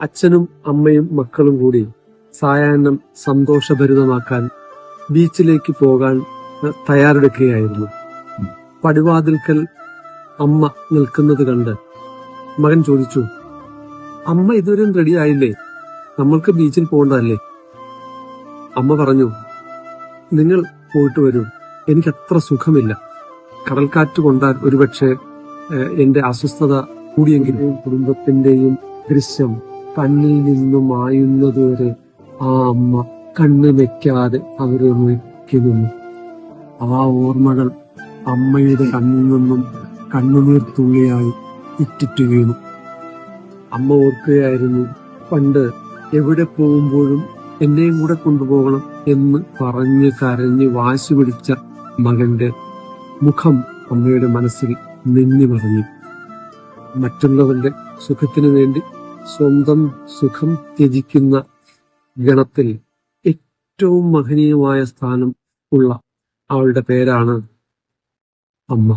അച്ഛനും അമ്മയും മക്കളും കൂടി സായാഹ്നം സന്തോഷഭരിതമാക്കാൻ ബീച്ചിലേക്ക് പോകാൻ തയ്യാറെടുക്കുകയായിരുന്നു. പടിവാതിൽക്കൽ അമ്മ നിൽക്കുന്നത് കണ്ട് മകൻ ചോദിച്ചു അമ്മ ഇതുവരെയും റെഡി ആയില്ലേ? നമ്മൾക്ക് ബീച്ചിൽ പോകണ്ടതല്ലേ? അമ്മ പറഞ്ഞു നിങ്ങൾ പോയിട്ട് വരൂ. എനിക്ക് അത്ര സുഖമില്ല. കടൽക്കാറ്റ് കൊണ്ടാൽ ഒരുപക്ഷെ എന്റെ അസ്വസ്ഥത കൂടിയെങ്കിലും കുടുംബത്തിന്റെയും ദൃശ്യം കണ്ണിൽ നിന്നും മായുന്നതുവരെ ആ അമ്മ കണ്ണ് വെക്കാതെ അവരെ നോക്കുന്നു ആ ഓർമ്മകൾ അമ്മയുടെ കണ്ണിൽ നിന്നും കണ്ണുനീർ തുള്ളിയായി ഇറ്റിട്ട് വീണു. അമ്മ ഓർക്കുകയായിരുന്നു പണ്ട് എവിടെ പോകുമ്പോഴും എന്നെയും കൂടെ കൊണ്ടുപോകണം എന്ന് പറഞ്ഞ് കരഞ്ഞ് വാശി പിടിച്ച മകന്റെ മുഖം അമ്മയുടെ മനസ്സിൽ നിന്നി പറഞ്ഞു മറ്റുള്ളവരുടെ സുഖത്തിനു വേണ്ടി സ്വന്തം സുഖം ത്യജിക്കുന്ന ഗണത്തിൽ ഏറ്റവും മഹനീയമായ സ്ഥാനം ഉള്ള അവളുടെ പേരാണ് അമ്മ.